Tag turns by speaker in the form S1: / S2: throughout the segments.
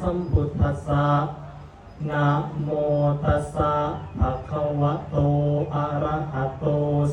S1: สัมพุทธัสสะนะโมตัสสะภะคะวะโต อะระหะโต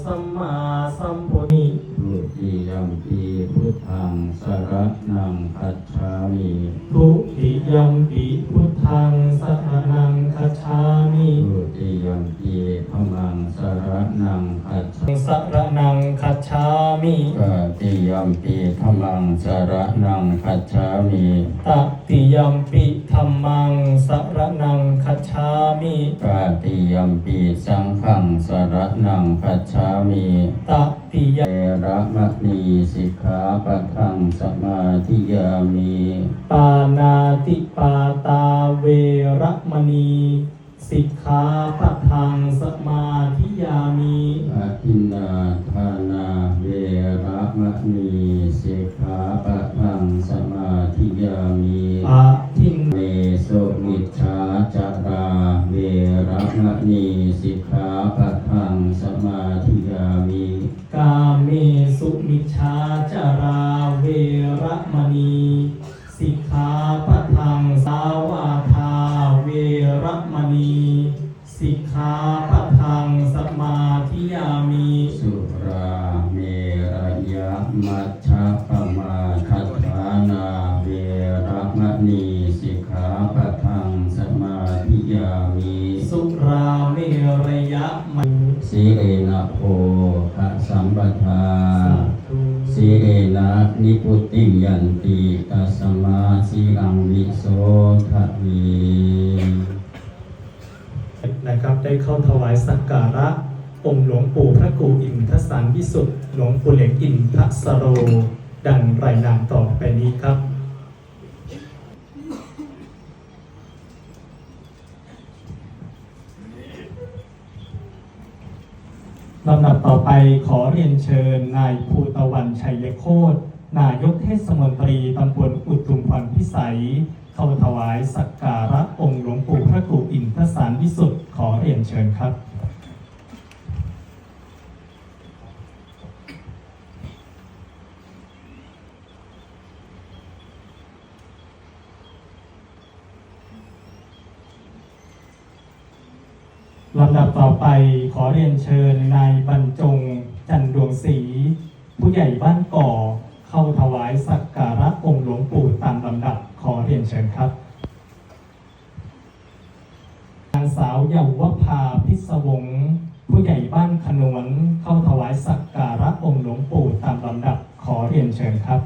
S1: สัมมาสัมพุทธิ
S2: ทุติยมปีพุทธังสรนังคัจฉามิ
S1: ทุติยัมปิพุทธังสรณังคัจฉามิ
S2: ทุติยมปีพมังสรนังคัจฉามิ
S1: สรณั งคัจฉามิ
S2: กติยมปีพมังสรนังคัจฉามิ
S1: ตติยัมปิธัมมังสรณังคัจฉามิ
S2: กติยมปีสังฆังสรนังคัจฉามิ
S1: ตติย
S2: เอระมะนีสิกขาปะทังสมาธิยามิ
S1: ปานาติปาตาเวระมณี สิกขาปะทังสมาธิยามิ
S2: อาทินนาทานาเวระมะนีสิกขาปะทังสมาธิยามิ
S1: อาทิน
S2: เมสุมิชฌาจาราเวระมะนีสิกขาปะทังสมาธิยามิ
S1: กาเมสุมิชฌาจาราเวระมณี ทังสมาธิยามิ
S2: สุราเมระยะมัชฌะปมาทัฏฐานาเวระมะนีสิกขาปะทังสมาธิยามิ
S1: สุราเมรยะมัน
S2: สีเอนะโพภะสัมปทา
S1: สาธุ
S2: สีเอนะนิพุตติยันติตัสมาสีรังวิโสทะวี
S1: นะครับได้เข้าถวายสักการะ องค์หลวงปู่พระกูอินทสารวิสุทธิ์หลวงปู่เหล็กอินทสโร ดังรายนามต่อไปนี้ครับลำดับต่อไปขอเรียนเชิญนายภูตะวันชัยโคตรนายกเทศมนตรีตำบลอุทุมพรพิสัย เข้าถวายสักการะ ชิญครับ ลำดับต่อไปขอเรียนเชิญนายบรรจงจันดวงศรีผู้ใหญ่บ้านก่อ เข้าถวายสักการะองค์หลวงปู่ตามลำดับขอเรียนเชิญครับนางสาวเยาวภาพิศวง ผู้ใหญ่บ้านขนวนเข้าถวายสักการะองค์หลวงปู่ตามลำดับขอเรียนเชิญครับ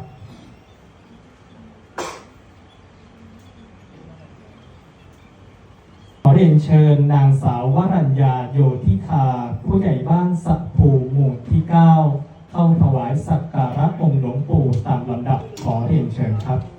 S1: ขอเรียนเชิญนางสาววรัญญาโยธิคา ผู้ใหญ่บ้านสักภูหมู่ที่ 9 เข้าถวายสักการะองค์หลวงปู่ตามลำดับขอเรียนเชิญครับ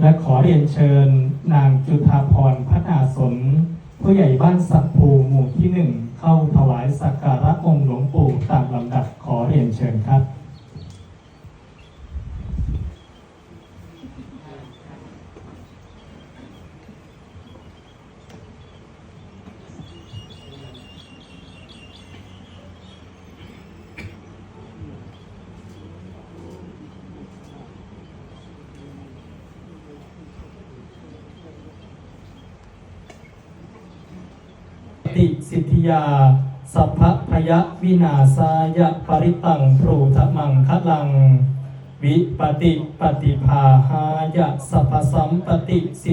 S1: และขอเรียนเชิญนางจุธาพรพัฒนาสน ผู้ใหญ่บ้านสักภูหมู่ที่หนึ่งเข้าถวายสักการะองค์หลวงปู่ตามลำดับขอเรียนเชิญครับ ติสิทธิยา สัพพพยวินาสายะปริตังพรูทมังคลัง วิปติปฏิภาหายะสัพสัมปติสิ